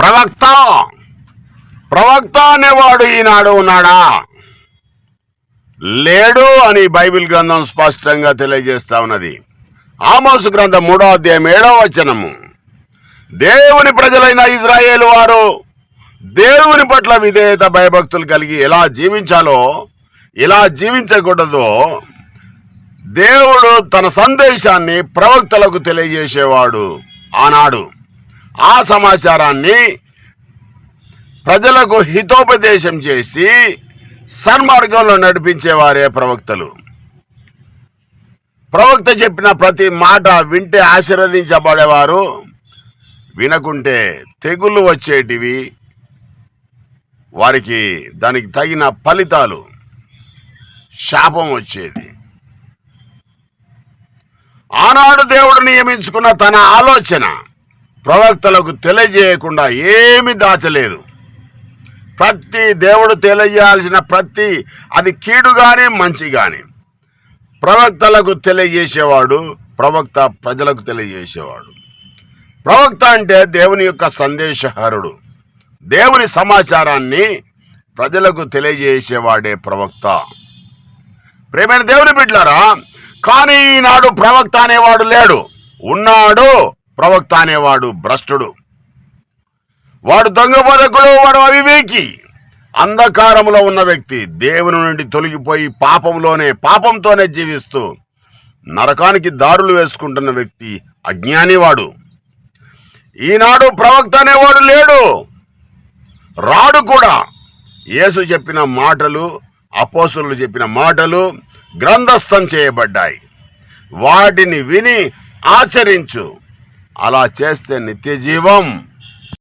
ప్రవక్త. ప్రవక్త అనేవాడు ఈనాడు ఉన్నాడా? లేడు అని బైబిల్ గ్రంథం స్పష్టంగా తెలియజేస్తా ఉన్నది. ఆమోసు గ్రంథం మూడో అధ్యాయం ఏడవ వచనము. దేవుని ప్రజలైన ఇజ్రాయేల్ వారు దేవుని పట్ల విధేయత భయభక్తులు కలిగి ఎలా జీవించాలో ఎలా జీవించకూడదో దేవుడు తన సందేశాన్ని ప్రవక్తలకు తెలియజేసేవాడు ఆనాడు. ఆ సమాచారాన్ని ప్రజలకు హితోపదేశం చేసి సన్మార్గంలో నడిపించేవారే ప్రవక్తలు. ప్రవక్త చెప్పిన ప్రతి మాట వింటే ఆశీర్వదించబడేవారు. వినకుంటే తెగుళ్ళు వచ్చేటివి. వారికి దానికి తగిన ఫలితాలు. శాపం వచ్చేది. ఆనాడు దేవుడు నియమించుకున్న తన ఆలోచన ప్రవక్తలకు తెలియజేయకుండా ఏమీ దాచలేదు. ప్రతి దేవుడు తెలియజేయాల్సిన ప్రతి అది కీడు కానీ మంచి కానీ ప్రవక్తలకు తెలియజేసేవాడు ప్రవక్త ప్రజలకు తెలియజేసేవాడు. ప్రవక్త అంటే దేవుని యొక్క సందేశహరుడు. దేవుని సమాచారాన్ని ప్రజలకు తెలియజేసేవాడే ప్రవక్త. ప్రేమైన దేవుని బిడ్డలారా కానీ ఈనాడు ప్రవక్త అనేవాడు లేడు. ఉన్నాడు. ప్రవక్త అనేవాడు భ్రష్టుడు. వాడు దొంగ బతకుడు వాడు అవివేకి. అంధకారంలో ఉన్న వ్యక్తి దేవుని నుండి తొలగిపోయి పాపంలోనే పాపంతోనే జీవిస్తూ నరకానికి దారులు వేసుకుంటున్న వ్యక్తి అజ్ఞానివాడు ఈనాడు ప్రవక్త అనేవాడు లేడు. రాడు కూడా. యేసు చెప్పిన మాటలు అపోసులు చెప్పిన మాటలు గ్రంథస్థం చేయబడ్డాయి. వాటిని విని ఆచరించు. అలా చేస్తే నిత్య జీవం.